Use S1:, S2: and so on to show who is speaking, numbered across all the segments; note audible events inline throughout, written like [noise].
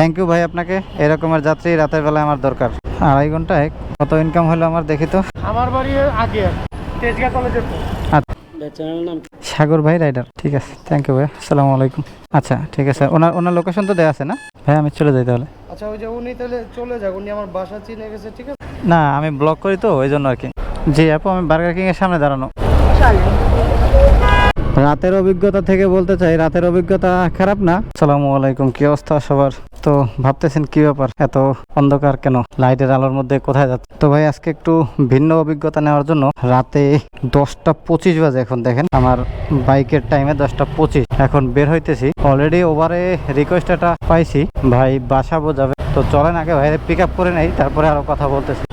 S1: Thank you ভাই আপনাকে। এরকমের যাত্রী রাতের বেলায় আমার দরকার। আড়াই ঘন্টায় কত ইনকাম হলো আমার দেখি তো।
S2: আমার বাড়ি আগে তেজগাঁ কলেজের
S1: আচ্ছা। সাগর ভাই রাইডার। ঠিক আছে। থ্যাংক ইউ ভাই। আসসালামু আলাইকুম। আচ্ছা ঠিক আছে। ওনার ওনার লোকেশন তো দেওয়া আছে না? ভাই আমি চলে যাই তাহলে।
S2: আচ্ছা ওই যে উনি তাহলে চলে যাক। উনি আমার বাসা চিনে গেছে ঠিক আছে?
S1: না আমি ব্লক করি তো ওই জন্য আর কি। জি আপু আমি বার্গার কিং এর সামনে দাঁড়ানো। রাতের অভিজ্ঞতা থেকে বলতে চাই, রাতের অভিজ্ঞতা খারাপ না। সালামু আলাইকুম, কি অবস্থা সবার? তো ভাবতেছেন কি ব্যাপার? এত অন্ধকার কেন? লাইটের আলোর মধ্যে কোথায় যাচ্ছে? তো ভাই, আজকে একটু ভিন্ন অভিজ্ঞতা নেওয়ার জন্য রাতে দশটা পঁচিশ বাজে এখন, দেখেন। আমার বাইকের টাইমে দশটা পঁচিশ। এখন বের হইতেছি। অলরেডি ওভারে রিকোয়েস্ট একটা পাইছি। ভাই, বাসা বোঝাবে। তো চলেন আগে ভাই পিক আপ করে নেই, তারপরে আরও কথা বলতেছি।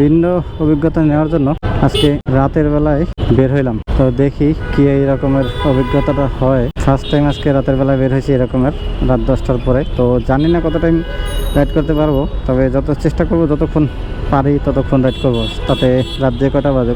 S1: ভিন্ন অভিজ্ঞতা নেওয়ার জন্য আজকে রাতের বেলায় বের হইলাম। তো দেখি কি এই রকমের অভিজ্ঞতাটা হয়। ফার্স্ট টাইম আজকে রাতের বেলায় বের হয়েছি এরকমের রাত দশটার পরে। তো জানি না কত টাইম রাইড করতে পারব, তবে যত চেষ্টা করব, যতক্ষণ পারি ততক্ষণ রাইড করব। তাতে রাত যে কটা বাজে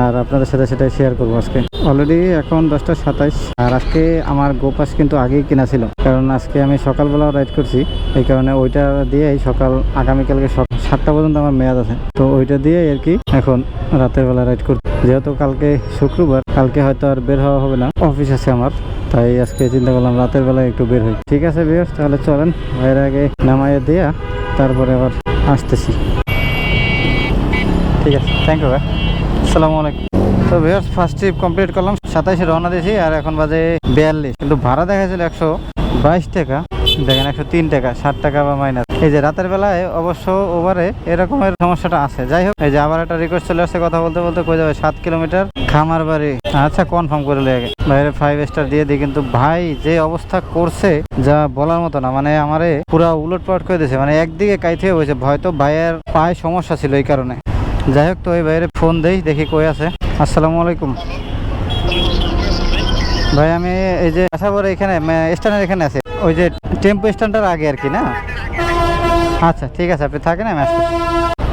S1: আর আপনাদের সাথে সেটাই শেয়ার করব আজকে। অলরেডি এখন দশটা সাতাইশ। আর আজকে আমার গোপাস কিন্তু আগেই কিনা ছিল। কারণ আজকে আমি সকালবেলা রাইড করছি। এই কারণে ওইটা দিয়েই সকাল, আগামীকালকে সাতটা পর্যন্ত আমার মেয়াদ আছে। তো ওইটা দিয়ে আর কি এখন রাতের বেলা রাইড করছি। যেহেতু কালকে শুক্রবার, কালকে হয়তো আর বের হওয়া হবে না। অফিস আছে আমার, তাই আজকে চিন্তা করলাম রাতের বেলায় একটু বের হই। ঠিক আছে বিয়ার তাহলে চলেন। ভাইয়ের আগে নামাইয়ে দিয়া তারপরে আবার আসতেছি। ঠিক আছে থ্যাংক ইউ ভাই আসসালামু আলাইকুম। তো ভিউয়ার্স ফার্স্ট ট্রিপ কমপ্লিট করলাম। সাতাইশে রওনা দিয়েছি, আর এখন বাজে বিয়াল্লিশ। কিন্তু ভাড়া দেখা ছিল একশো বাইশ টাকা। দেখেন, একশো তিন টাকা, ষাট টাকা বা মাইনাস এই যে রাতের বেলায় অবশ্য ওভারে এরকমের সমস্যাটা আছে। যাই হোক, এই যে আবার একটা রিকোয়েস্ট চলে আসছে, কথা বলতে বলতে কই যাবে? সাত কিলোমিটার খামার বাড়ি। আচ্ছা কনফার্ম করে লেগে বাইরে ফাইভ স্টার দিয়ে দিই, কিন্তু ভাই যে অবস্থা করছে, যা বলার মতো না। মানে আমারে পুরা উলট পালট করে দিয়েছে। মানে একদিকে কাইতে হয়েছে হয়তো ভাইয়ের পায়ে সমস্যা ছিল এই কারণে। যাই হোক, তো এই বাইরে ফোন দেই, দেখি কই আছে। আসসালামু আলাইকুম। ভাই আমি এই যে আশাপুর এখানে স্ট্যান্ডের এখানে আছে। ওই যে টেম্পো স্ট্যান্ডটার আগে আর কি না? আচ্ছা ঠিক আছে আপনি থাকেন আমি আসতেছি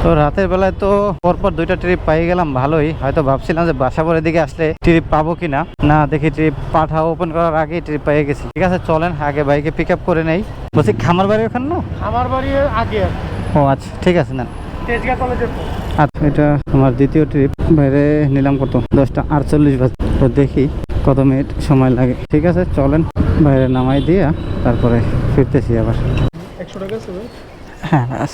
S1: তো রাতের বেলায় তো পরপর দুইটা ট্রিপ পাই গেলাম ভালোই। হয়তো ভাবছিলাম যে বাসাপুরের দিকে আসলে ট্রিপ পাবো কি না না দেখি ট্রিপ পাঠা ওপেন করার আগেই ট্রিপ পেয়ে গেছি। ঠিক আছে চলেন আগে বাইকে পিক আপ করে নেই। বলছি খামার বাড়ি ওখানে না?
S2: আমার বাড়ি আগে
S1: ও আচ্ছা ঠিক আছে না আচ্ছা এটা আমার দ্বিতীয় ট্রিপ বাইরে নিলাম কত? দশটা আটচল্লিশ বাজে। তো দেখি। কত মিনিট সময় লাগে। ঠিক আছে চলেন। বাইরে নামাই দিয়ে তারপরে ফিরতেছি আবার।
S2: একশো টাকা
S1: হ্যাঁ ব্যাস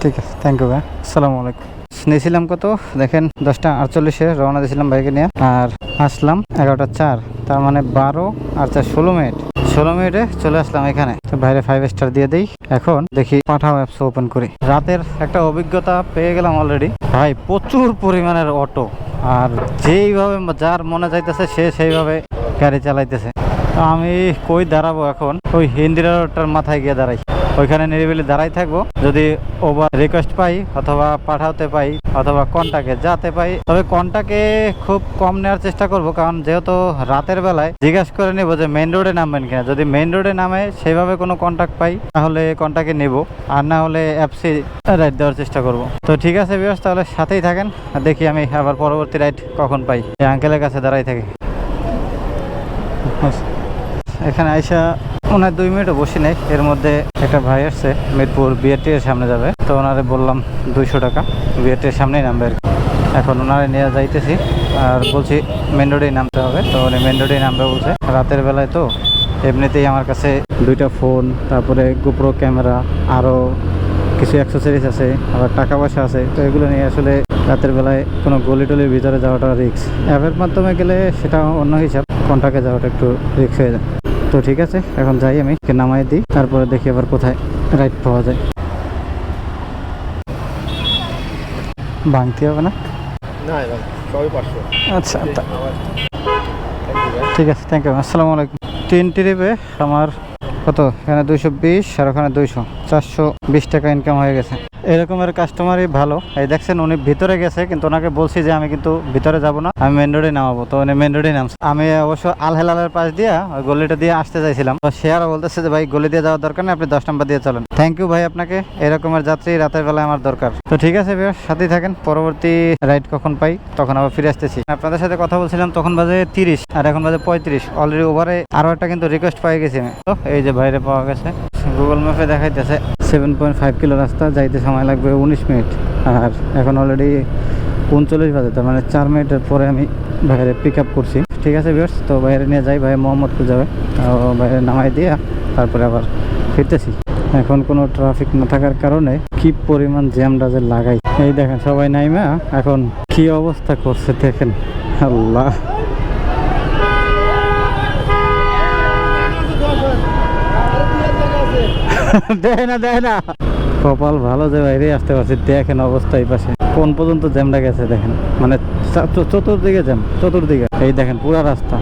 S1: ঠিক আছে থ্যাংক ইউ ভাই। আসসালামু আলাইকুম। নিয়েছিলাম কত? দেখেন দশটা আটচল্লিশে রওনা দিয়েছিলাম বাইকে নিয়ে। আর আসলাম এগারোটা চার। তার মানে বারো আর চার ষোলো মিনিট। ষোলো মিনিটে চলে আসলাম এখানে। তো বাইরে ফাইভ স্টার দিয়ে দিই। এখন দেখি পাঠাও অ্যাপস ওপেন করি। রাতের একটা অভিজ্ঞতা পেয়ে গেলাম অলরেডি ভাই প্রচুর পরিমাণের অটো আর যেইভাবে যার মনে যাইতেছে সে সেইভাবে গাড়ি চালাইতেছে। আমি কই দাঁড়াবো এখন? ওই হিন্দিরাটার মাথায় গিয়ে দাঁড়াই। ওইখানে নিরিবিলি দাঁড়াই থাকব। যদি ওভার রিকোয়েস্ট পাই অথবা পাঠাতে পাই অথবা কন্টাকে যাতে পাই, তবে কন্টাকে খুব কম নেওয়ার চেষ্টা করব, কারণ যেহেতু রাতের বেলায় জিজ্ঞাসা করে নিব যে মেইন রোডে নামবেন কিনা। যদি মেইন রোডে নামে সেভাবে কোনো কন্টাক্ট পাই, তাহলে কন্টাকে নেব। আর না হলে অ্যাপসি রাইড দেওয়ার চেষ্টা করব। তো ঠিক আছে বিয়স তাহলে সাথেই থাকেন। দেখি আমি আবার পরবর্তী রাইড কখন পাই। এই আঙ্কেলের কাছে দাঁড়াই থাকি। এখানে আইসা ওনার দুই মিনিটও বসে নেই। এর মধ্যে একটা ভাই আসছে, মিরপুর বিআরটি এর সামনে যাবে। তো ওনারে বললাম দুইশো টাকা। বিআরটি এর সামনেই নামবে আর। এখন ওনারে নিয়ে যাইতেছি। আর বলছি মেন রোডেই নামতে হবে। তো উনি মেন রোডেই নামবে বলছে। রাতের বেলায় তো এমনিতেই আমার কাছে দুইটা ফোন, তারপরে গোপ্রো ক্যামেরা আরও কিছু অ্যাক্সেসরিজ আছে, আবার টাকা পয়সা আছে। তো এগুলো নিয়ে আসলে রাতের বেলায় কোনো গলি টলির ভিতরে যাওয়াটা রিক্স অ্যাপের মাধ্যমে গেলে সেটা অন্য হিসাব। কন্টাকে যাওয়াটা একটু রিক্স হয়ে যায়। তো ঠিক আছে এখন যাই আমি নামাই দিই তারপরে দেখি আবার কোথায় রাইড পাওয়া যায়। ভাঙতে হবে না? আচ্ছা ঠিক আছে থ্যাংক ইউ আসসালামু আলাইকুম। তিন ট্রিপে আমার কত? এখানে দুইশো বিশ আর ওখানে দুইশো। চারশো বিশ টাকা ইনকাম হয়ে গেছে। এরকমের কাস্টমারই ভালো। এই দেখছেন, উনি ভিতরে গেছে, কিন্তু ওনাকে বলছি যে আমি কিন্তু ভিতরে যাব না, আমি মেন রোডে নামাবো। তো উনি মেন রোডে নামছে। আমি অবশ্য আল হেলালের পাশ দিয়ে ওই গলিটা দিয়ে আসতে চাইছিলাম। তো সে আরও বলতেছে যে, ভাই, গলি দিয়ে যাওয়ার দরকার নেই, আপনি দশ নাম্বার দিয়ে চলেন। থ্যাংক ইউ ভাই আপনাকে, এরকমের যাত্রী রাতের বেলায় আমার দরকার। তো ঠিক আছে ভাই, সাথেই থাকেন, পরবর্তী রাইড কখন পাই, তখন আবার ফিরে আসতেছি। আপনাদের সাথে কথা বলছিলাম, তখন বাজে তিরিশ, আর এখন বাজে পঁয়ত্রিশ। অলরেডি ওভারে আরও একটা কিন্তু রিকোয়েস্ট পাই গেছি আমি। তো এই যে বাইরে পাওয়া গেছে গুগল ম্যাপে দেখাইতেছে সেভেন পয়েন্ট ফাইভ কিলো রাস্তা যাইতে সময় লাগবে উনিশ মিনিট। আর এখন অলরেডি উনচল্লিশ বাজে, তার মানে চার মিনিটের পরে আমি বাইরে পিক আপ করছি। ঠিক আছে বিয়ার্স তো বাইরে নিয়ে যাই ভাই মোহাম্মদপুর যাবে। বাইরে নামাই দিয়ে তারপরে আবার ফিরতেছি। এখন কোনো ট্রাফিক না থাকার কারণে কি পরিমাণ জ্যামটা যে লাগাই। এই দেখেন সবাই নাইমা, এখন কি অবস্থা করছে দেখেন। আল্লাহ। দেয় না দেয় না। কপাল ভালো যে বাইরে আসতে পারছি দেখেন অবস্থা এই পাশে। কোন পর্যন্ত জ্যামটা গেছে দেখেন। মানে চতুর্দিকে জ্যাম চতুর্দিকে। এই দেখেন পুরা রাস্তা।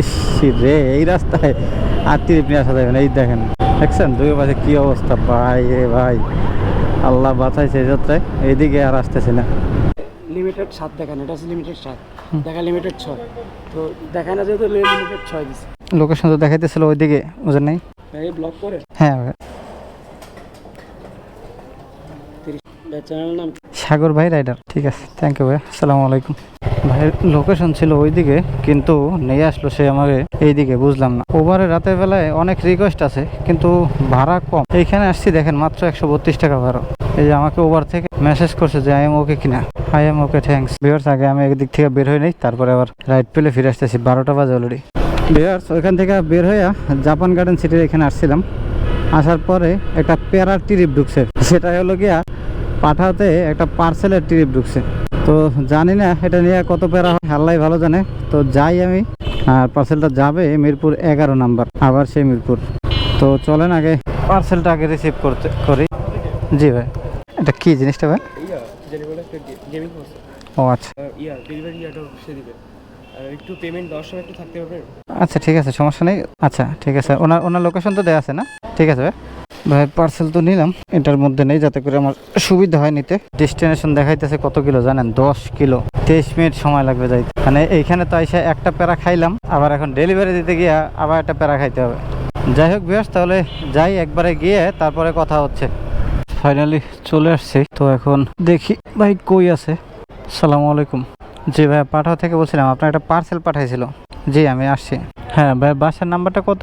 S1: ইস রে এই রাস্তায় আর তিরিপ নিয়ে আসা যাবে না। এই দেখেন দেখছেন? দুই পাশে কি অবস্থা? ভাই রে ভাই। আল্লাহ বাঁচাইছে এই যাত্রায়। এইদিকে আর আসতেছে না।
S3: লিমিটেড সাত দেখান এটা হচ্ছে লিমিটেড সাত। দেখা লিমিটেড ছয়। তো দেখায় না যেহেতু লিমিটেড ছয় দিছে।
S1: লোকেশন তো দেখাইতেছিল ওইদিকে বুঝেন নাই?
S3: এই ব্লক করে
S1: হ্যাঁ ভাই।
S3: তিরিশ
S1: সাগর ভাই রাইডার, ঠিক আছে থ্যাংক ইউ ভাই, আসসালামু আলাইকুম। ভাইয়ের লোকেশন ছিল ওইদিকে, কিন্তু নিয়ে আসলো সে আমাকে এইদিকে, বুঝলাম না। ওভারে রাতের বেলায় অনেক রিকোয়েস্ট আছে, কিন্তু ভাড়া কম। এইখানে আসছি, দেখেন মাত্র একশো বত্রিশ টাকা ভাড়া। এই যে আমাকে ওভার থেকে মেসেজ করছে যে আই এম ওকে কিনা? আই এম ওকে থ্যাঙ্কস বিয়ার্স আগে আমি একদিক থেকে বের হয়ে নেই, তারপরে আবার রাইড পেলে ফিরে আসতেছি, বারোটা বাজে অলরেডি বিয়ার্স ওইখান থেকে বের হয়ে জাপান গার্ডেন সিটির এখানে আসছিলাম। আসার পরে একটা প্যারার ট্রিপ ঢুকছে। সেটা হলো গিয়া পাঠাতে একটা পার্সেলের ট্রিপ ঢুকছে। তো জানি না, এটা নিয়ে কত প্যারা হয় আল্লাহ ভালো জানে। তো যাই আমি, আর পার্সেলটা যাবে মিরপুর এগারো নাম্বার, আবার সেই মিরপুর। তো চলেন আগে পার্সেলটা আগে রিসিভ করতে, করি। জি ভাই। এটা কি জিনিসটা ভাই? ও আচ্ছা।
S3: একটু পেমেন্ট একটু থাকতে
S1: আচ্ছা ঠিক আছে, সমস্যা নেই। আচ্ছা ঠিক আছে, ওনার ওনার লোকেশন তো দেওয়া আছে না? ঠিক আছে ভাই। ভাই পার্সেল তো নিলাম। এটার মধ্যে নেই যাতে করে আমার সুবিধা হয় নিতে। ডেস্টিনেশন দেখাইতেছে কত কিলো জানেন? দশ কিলো। তেইশ মিনিট সময় লাগবে যাইতে। মানে এইখানে তো এসে একটা প্যারা খাইলাম, আবার এখন ডেলিভারি দিতে গিয়ে আবার একটা প্যারা খাইতে হবে। যাই হোক বিয়াস তাহলে যাই একবারে গিয়ে তারপরে কথা হচ্ছে। ফাইনালি চলে আসছি। তো এখন দেখি ভাই কই আছে। সালামু আলাইকুম। জি ভাই পাঠাও থেকে বলছিলাম, আপনার একটা পার্সেল পাঠাইছিল। জি আমি আসছি। হ্যাঁ ভাই বাসার নাম্বারটা কত?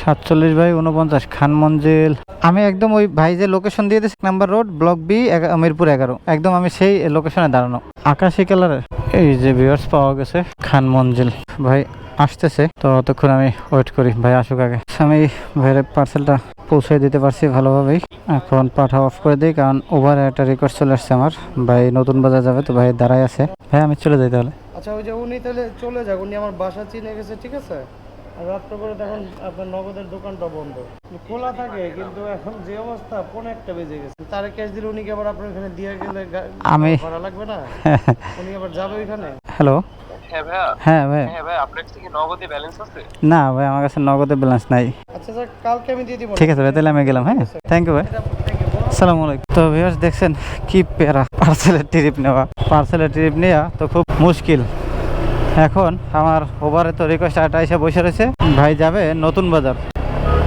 S1: সাতচল্লিশ বাই উনপঞ্চাশ খান মঞ্জিল আমি একদম ওই ভাই যে লোকেশন দিয়ে দিয়েছি number road block B Mirpur এগারো। একদম আমি সেই লোকেশনে দাঁড়ানো। আকাশি কালারের? এই যে ভিউয়ার্স পাওয়া গেছে খান মঞ্জিল ভাই আসতেছে তো অতক্ষণ আমি ওয়েট করি। ভাই আসুক আগে। আমি ভাইয়ের পার্সেলটা পৌঁছে দিতে পারছি ভালোভাবেই। এখন পাঠা অফ করে দিই কারণ ওভারে একটা রিকোয়েস্ট চলে আসছে আমার। ভাই নতুন বাজার যাবে তো ভাই দাঁড়াই আছে। ভাই আমি চলে যাই তাহলে।
S2: আচ্ছা ওই যে উনি তাহলে চলে যাক উনি আমার বাসা চিনে গেছে ঠিক আছে? আর রাত্রে করে দেখুন আপনার নগদের দোকানটা বন্ধ। খোলা থাকে কিন্তু এখন যে অবস্থা পনেরো একটা বেজে গেছে। তারে ক্যাশ দিলে উনি কি আবার আপনার এখানে দিয়ে গেলে
S1: আমি-
S2: ভাড়া লাগবে না? [laughs] উনি আবার যাবে ওইখানে?
S1: হ্যালো?
S4: হ্যাঁ
S1: হ্যাঁ ভাই।
S4: হ্যাঁ ভাই আপনার কাছে কি নগদে ব্যালেন্স আছে?
S1: না ভাই আমার কাছে নগদে ব্যালেন্স নাই।
S2: আচ্ছা স্যার কালকে আমি দিয়ে দিব।
S1: ঠিক আছে ভাই তাহলে আমি গেলাম হ্যাঁ? থ্যাংক ইউ ভাই। সালামু আলাইকুম। তো ভিউয়ার্স দেখছেন কি প্যারা পার্সেলের ট্রিপ নেওয়া? পার্সেলের ট্রিপ নেওয়া তো খুব মুশকিল। এখন আমার ওভারে তো রিকোয়েস্ট আটা এসে বসে রয়েছে। ভাই যাবে নতুন বাজার।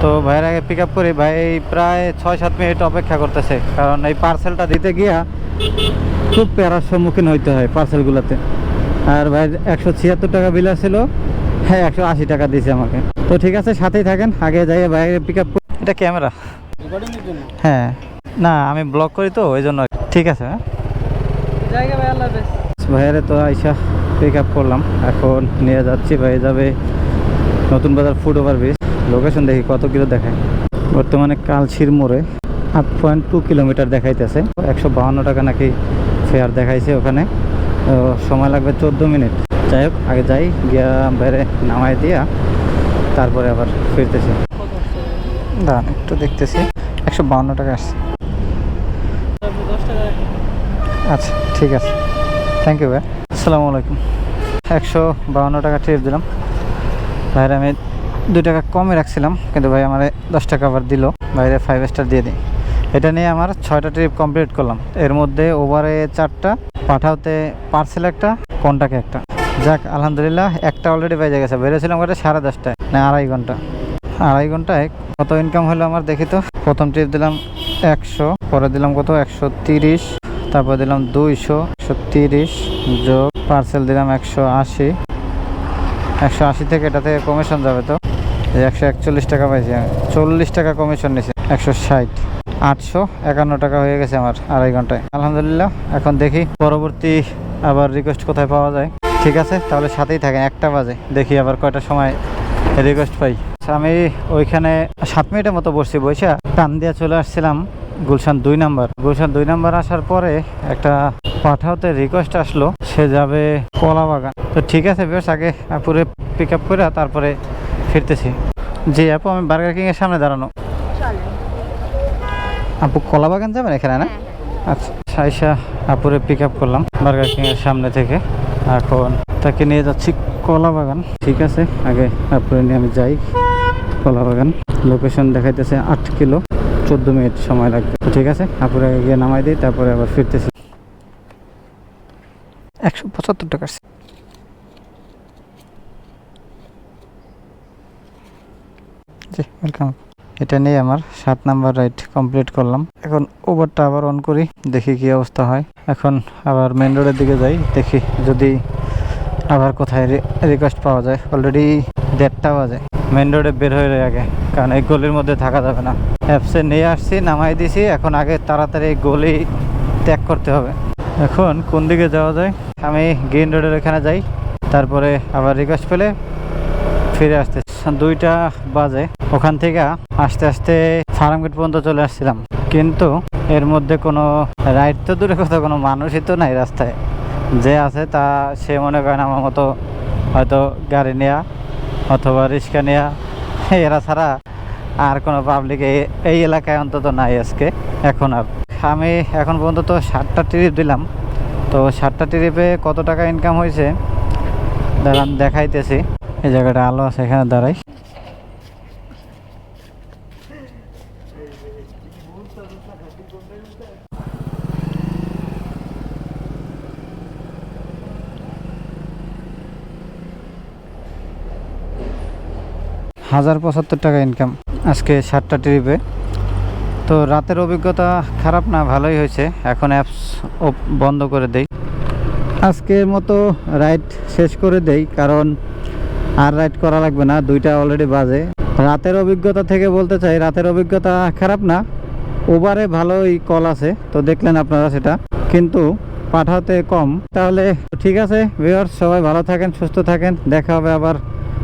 S1: তো ভাইয়ের আগে পিক আপ করি। ভাই প্রায় ছয় সাত মিনিট অপেক্ষা করতেছে। কারণ এই পার্সেলটা দিতে গিয়া খুব প্যারার সম্মুখীন হইতে হয় পার্সেলগুলোতে আর ভাই একশো ছিয়াত্তর টাকা বিল ছিল হ্যাঁ একশো আশি টাকা দিয়েছে আমাকে। তো ঠিক আছে সাথেই থাকেন। আগে যাই ভাইয়ের পিক আপ এটা ক্যামেরা হ্যাঁ। না আমি ব্লক করি তো ওই জন্য ঠিক আছে হ্যাঁ? ভাইয়ারে তো আইসা পিক আপ করলাম এখন নিয়ে যাচ্ছি ভাই যাবে নতুন বাজার ফুড ওভার ব্রিজ লোকেশন দেখি কত কিলো দেখায়। বর্তমানে কালশির মোড়ে আট পয়েন্ট টু কিলোমিটার দেখাইতেছে। একশো বাহান্ন টাকা নাকি ফেয়ার দেখাইছে ওখানে। তো সময় লাগবে চোদ্দ মিনিট। যাই হোক আগে যাই গিয়া বাইরে নামাই দিয়া তারপরে আবার ফিরতেছি। দাঁড়ান একটু দেখতেছি। একশো বাহান্ন টাকা আসছে
S3: দশ টাকা
S1: আচ্ছা ঠিক আছে। থ্যাংক ইউ ভাই। আসসালামু আলাইকুম। একশো বাউন্ন টাকা ট্রিপ দিলাম। ভাইরা আমি দুই টাকা কমে রাখছিলাম, কিন্তু ভাই আমার দশ টাকা আবার দিল। বাইরে ফাইভ স্টার দিয়ে দিই। এটা নিয়ে আমার ছয়টা ট্রিপ কমপ্লিট করলাম। এর মধ্যে ওভারে চারটা, পাঠাওতে পার্সেল একটা, কন্টাকে একটা। যাক, আলহামদুলিল্লাহ, একটা অলরেডি বেজে গেছে। বেরোছিলাম কটা সাড়ে দশটায়, না আড়াই ঘণ্টা। আড়াই ঘন্টায় কত ইনকাম হলো আমার দেখি তো। প্রথম ট্রিপ দিলাম একশো, পরে দিলাম কত? একশো তিরিশ। তারপর দিলাম দুইশো তিরিশ যোগ পার্সেল দিলাম একশো আশি। একশো আশি থেকে এটা থেকে কমিশন যাবে তো? একশো একচল্লিশ টাকা পাইছি আমি। চল্লিশ টাকা কমিশন নিছে। একশো ষাট। আটশো একান্ন টাকা হয়ে গেছে আমার আড়াই ঘন্টায়। আলহামদুলিল্লাহ এখন দেখি পরবর্তী আবার রিকোয়েস্ট কোথায় পাওয়া যায়। ঠিক আছে তাহলে সাথেই থাকেন একটা বাজে। দেখি আবার কয়টা সময় রিকোয়েস্ট পাই। আচ্ছা, আমি ওইখানে সাত মিনিটের মতো বসছি বসে টান দিয়ে চলে আসছিলাম। গুলশান দুই নাম্বার। গুলশান দুই নাম্বার আসার পরে একটা পাঠাওতে রিকোয়েস্ট আসলো সে যাবে কলা বাগান তো ঠিক আছে বেশ আগে পুরো পিক আপ করে তারপরে ফিরতেছি। জি আপু আমি বার্গার কিং এর সামনে দাঁড়ানো। আপু কলা বাগান যাবেন এখানে না? আচ্ছা সাইসা আপুরে পিক আপ করলাম বার্গার কিং এর সামনে থেকে। এখন তাকে নিয়ে যাচ্ছি কলা বাগান ঠিক আছে আগে আপুরে নিয়ে আমি যাই কলা বাগান লোকেশন দেখাইতেছে আট কিলো। চোদ্দ মিনিট সময় লাগবে। তো ঠিক আছে আপুরে গিয়ে নামাই দিই তারপরে আবার ফিরতেছি। একশো পঁচাত্তর টাকা জি ওয়েলকাম এটা নিয়ে আমার সাত নাম্বার রাইড কমপ্লিট করলাম। এখন ওভারটা আবার অন করি দেখি কি অবস্থা হয়। এখন আবার মেন রোডের দিকে যাই দেখি যদি আবার কোথায় রিকোয়েস্ট পাওয়া যায়। অলরেডি দেড়টা বাজে। মেন রোডে বের হয়ে আগে, কারণ এই গলির মধ্যে থাকা যাবে না। অ্যাপসে নিয়ে আসছি, নামাই দিছি, এখন আগে তাড়াতাড়ি গলি ত্যাগ করতে হবে। এখন কোন দিকে যাওয়া যায়? আমি গ্রিন রোডের এখানে যাই, তারপরে আবার রিকোয়েস্ট পেলে ফিরে আসতে। দুইটা বাজে, ওখান থেকে আস্তে আস্তে ফার্ম গেট পর্যন্ত চলে আসছিলাম। কিন্তু এর মধ্যে কোনো রাইড তো দূরে কথা, কোনো মানুষই তো নাই রাস্তায়। যে আছে তা সে মনে করেন আমার মতো হয়তো গাড়ি নেওয়া অথবা রিক্সা নেওয়া এরা ছাড়া আর কোনো পাবলিক এই এলাকায় অন্তত নাই আজকে, এখন আর। আমি এখন পর্যন্ত তো ষাটটা ট্রিপ দিলাম, তো ষাটটা ট্রিপে কত টাকা ইনকাম হয়েছে? দাঁড়ান, দেখাইতেছি। এই জায়গাটা আলো আছে, এখানে দাঁড়াই। হাজার পঁচাত্তর টাকা ইনকাম আজকে সাতটা ট্রিপে তো রাতের অভিজ্ঞতা খারাপ না, ভালোই হয়েছে। এখন অ্যাপস বন্ধ করে দেই। আজকের মতো রাইড শেষ করে দেই, কারণ আর রাইড করা লাগবে না, দুইটা অলরেডি বাজে। রাতের অভিজ্ঞতা থেকে বলতে চাই, রাতের অভিজ্ঞতা খারাপ না। ওভারে ভালোই কল আছে, তো দেখলেন আপনারা সেটা। কিন্তু পাঠাতে কম। তাহলে ঠিক আছে ভিউয়ার্স সবাই ভালো থাকেন, সুস্থ থাকেন। দেখা হবে আবার